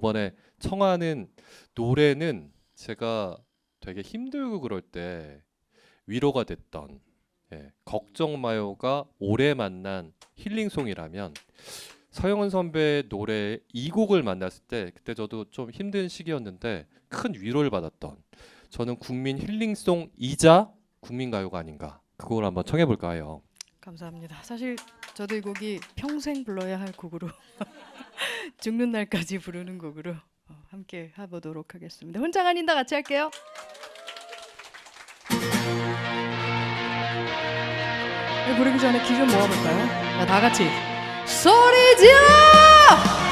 저번에 청하는 노래는 제가 되게 힘들고 그럴 때 위로가 됐던 예, 걱정 마요가 오래 만난 힐링송이라면 서영은 선배의 노래 이 곡을 만났을 때 그때 저도 좀 힘든 시기였는데 큰 위로를 받았던 저는 국민 힐링송이자 국민 가요가 아닌가 그걸 한번 청해 볼까 해요. 감사합니다. 사실 저도 이 곡이 평생 불러야 할 곡으로 죽는 날까지 부르는 곡으로 어, 함께 해보도록 하겠습니다. 혼자가 아닌다 같이 할게요. 네, 부르기 전에 기좀 모아볼까요? 자, 다 같이 소리 질러!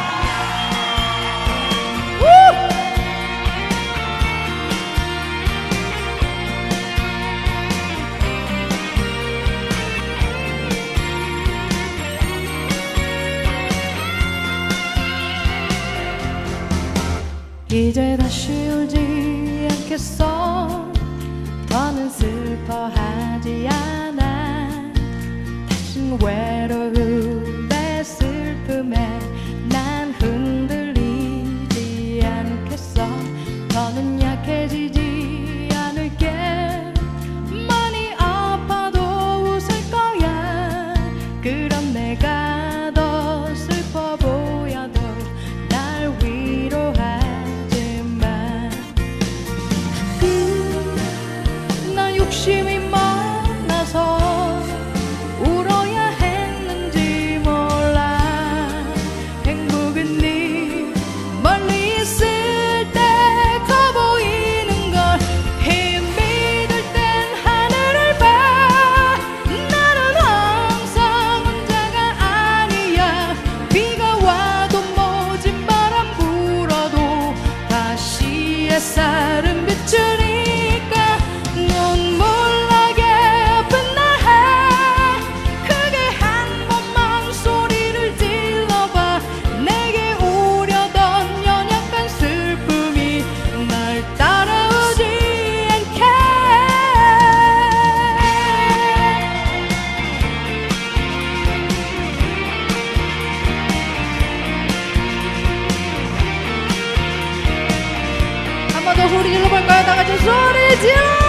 이제 다시 울지 않겠어. 더는 슬퍼하지 않아 besar 더 소리 질러볼까요? 다 같이 소리 질러!